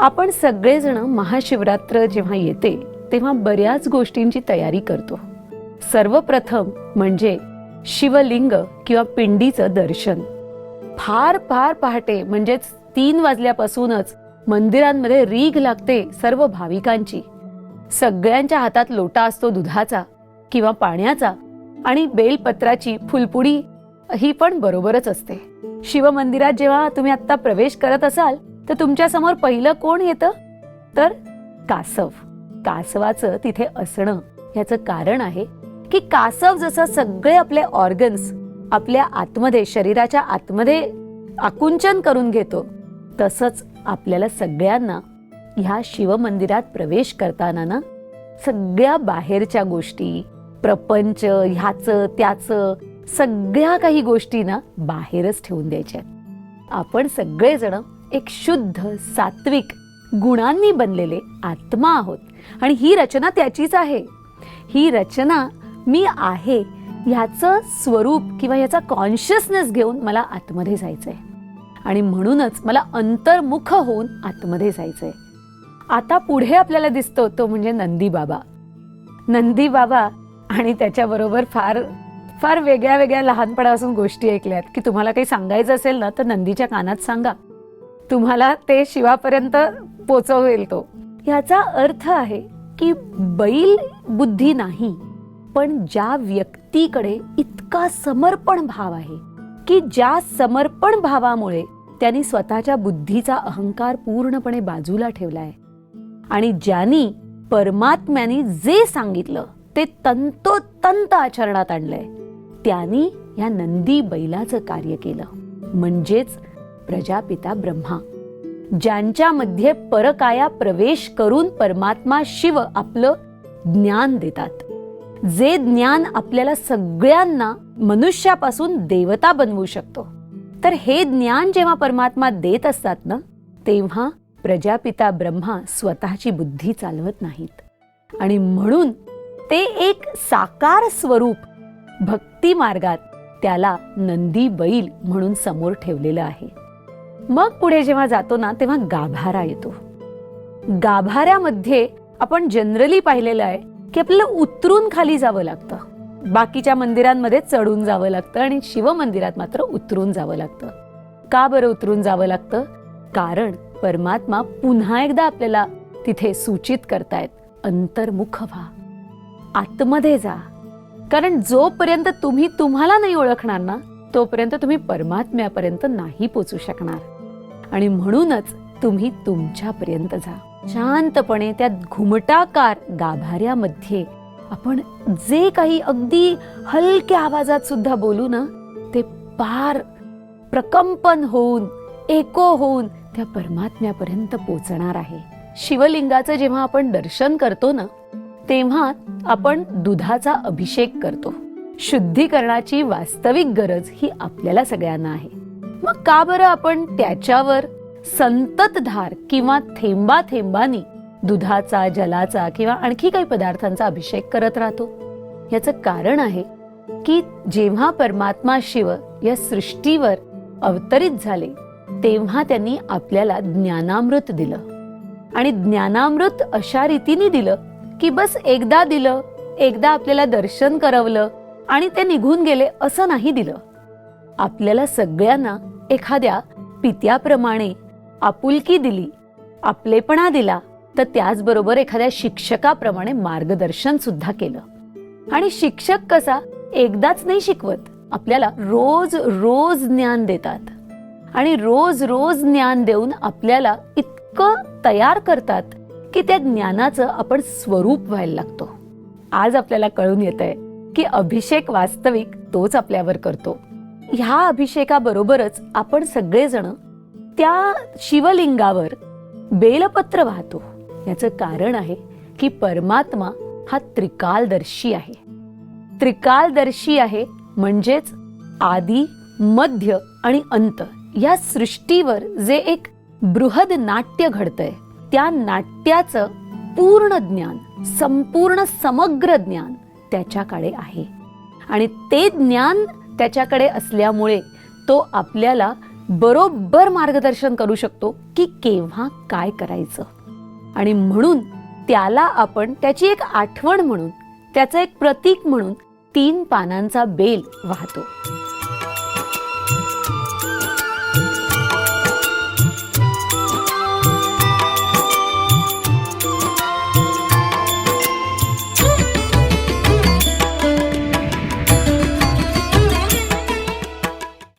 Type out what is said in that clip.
आपण सगळेजण महाशिवरात्र जेव्हा येते तेव्हा बऱ्याच गोष्टींची तयारी करतो. सर्वप्रथम म्हणजे शिवलिंग किंवा पिंडीचं दर्शन. फार फार पहाटे म्हणजेच तीन वाजल्यापासूनच मंदिरांमध्ये रीघ लागते सर्व भाविकांची. सगळ्यांच्या हातात लोटा असतो दुधाचा किंवा पाण्याचा आणि बेलपत्राची फुलपुडी ही पण बरोबरच असते. शिवमंदिरात जेव्हा तुम्ही आत्ता प्रवेश करत असाल तर तुमच्यासमोर पहिलं कोण येतं? तर कासव. कासवाचं तिथे असणं ह्याचं कारण आहे की कासव जसं सगळे आपले ऑर्गन्स आपल्या आतमध्ये शरीराच्या आतमध्ये आकुंचन करून घेतो तसंच आपल्याला सगळ्यांना ह्या शिवमंदिरात प्रवेश करताना ना सगळ्या बाहेरच्या गोष्टी प्रपंच ह्याचं त्याचं सगळ्या काही गोष्टी ना बाहेरच ठेवून द्यायच्या आपण सगळेजण एक शुद्ध सात्विक गुणांनी बनलेले आत्मा आहोत. आणि ही रचना त्याचीच आहे. ही रचना मी आहे ह्याचं स्वरूप किंवा ह्याचा कॉन्शियसनेस घेऊन मला आतमध्ये जायचं आहे आणि म्हणूनच मला अंतर्मुख होऊन आतमध्ये जायचं आहे आता पुढे आपल्याला दिसतो तो म्हणजे नंदी बाबा. नंदी बाबा आणि त्याच्याबरोबर फार फार वेगळ्या वेगळ्या लहानपणापासून गोष्टी ऐकल्यात. की तुम्हाला काही सांगायचं असेल ना तर नंदीच्या कानात सांगा. तुम्हाला ते शिवापर्यंत पोचवेल तो. याचा अर्थ आहे की बैल बुद्धी नाही पण ज्या व्यक्तीकडे इतका समर्पण भाव आहे की ज्या समर्पण भावामुळे त्यांनी स्वतःच्या बुद्धीचा अहंकार पूर्णपणे बाजूला ठेवलाय आणि ज्यांनी परमात्म्याने जे सांगितलं ते तंतोतंत आचरणात आणलंय त्यांनी या नंदी बैलाचं कार्य केलं. म्हणजेच प्रजापिता ब्रह्मा. ज्यांच्यामध्ये परकाया प्रवेश करून परमात्मा शिव आपलं ज्ञान देतात. जे ज्ञान आपल्याला सगळ्यांना मनुष्यापासून देवता बनवू शकतो. तर हे ज्ञान जेव्हा परमात्मा देत असतात ना तेव्हा प्रजापिता ब्रह्मा स्वतःची बुद्धी चालवत नाहीत. आणि म्हणून ते एक साकार स्वरूप भक्ती मार्गात त्याला नंदी बैल म्हणून समोर ठेवलेलं आहे. मग पुढे जेव्हा जातो ना तेव्हा गाभारा येतो. गाभाऱ्यामध्ये आपण जनरली पाहिलेलं आहे की आपल्याला उतरून खाली जावं लागतं. बाकीच्या मंदिरांमध्ये चढून जावं लागतं आणि शिवमंदिरात मात्र उतरून जावं लागतं. का बरं उतरून जावं लागतं? कारण परमात्मा पुन्हा एकदा आपल्याला तिथे सूचित करतायत अंतर्मुख व्हा. आतमध्ये जा. कारण जोपर्यंत तुम्ही तुम्हाला नाही ओळखणार ना तोपर्यंत तुम्ही परमात्म्यापर्यंत नाही पोचू शकणार. आणि म्हणूनच तुम्ही तुमच्यापर्यंत जा. शांतपणे त्या घुमटाकार गाभाऱ्यामध्ये आपण जे काही अगदी हलक्या आवाजात सुद्धा बोलू ना ते पार प्रकंपन होऊन एको होऊन त्या परमात्म्यापर्यंत पोचणार आहे. शिवलिंगाचं जेव्हा आपण दर्शन करतो ना तेव्हा आपण दुधाचा अभिषेक करतो. शुद्धीकरणाची वास्तविक गरज ही आपल्याला सगळ्यांना आहे. मग का बरं आपण त्याच्यावर संततधार किंवा थेंबा थेंबानी दुधाचा जलाचा किंवा आणखी काही पदार्थांचा अभिषेक करत राहतो? याचं कारण आहे की जेव्हा परमात्मा शिव या सृष्टीवर अवतरित झाले तेव्हा त्यांनी आपल्याला ज्ञानामृत दिलं. आणि ज्ञानामृत अशा रीतीने दिलं की बस एकदा दिलं एकदा आपल्याला दर्शन करवलं आणि ते निघून गेले असं नाही दिलं. आपल्याला सगळ्यांना एखाद्या पित्याप्रमाणे आपुलकी दिली आपलेपणा दिला तर त्याचबरोबर एखाद्या शिक्षकाप्रमाणे मार्गदर्शन सुद्धा केलं. आणि शिक्षक कसा एकदाच नाही शिकवत आपल्याला रोज रोज ज्ञान देतात. आणि रोज रोज ज्ञान देऊन आपल्याला इतकं तयार करतात की त्या ज्ञानाचं आपण स्वरूप व्हायला लागतो. आज आपल्याला कळून येत आहे की अभिषेक वास्तविक तोच आपल्यावर करतो. ह्या अभिषेकाबरोबरच आपण सगळेजण त्या शिवलिंगावर बेलपत्र वाहतो. याचं कारण आहे की परमात्मा हा त्रिकालदर्शी आहे. त्रिकालदर्शी आहे म्हणजेच आदी मध्य आणि अंत. या सृष्टीवर जे एक बृहद नाट्य घडतंय त्या नाट्याचं पूर्ण ज्ञान संपूर्ण समग्र ज्ञान त्याच्याकडे आहे. आणि ते ज्ञान त्याच्याकडे असल्यामुळे तो आपल्याला बरोबर मार्गदर्शन करू शकतो की केव्हा काय करायचं. आणि म्हणून त्याला आपण त्याची एक आठवण म्हणून त्याचं एक प्रतीक म्हणून तीन पानांचा बेल वाहतो.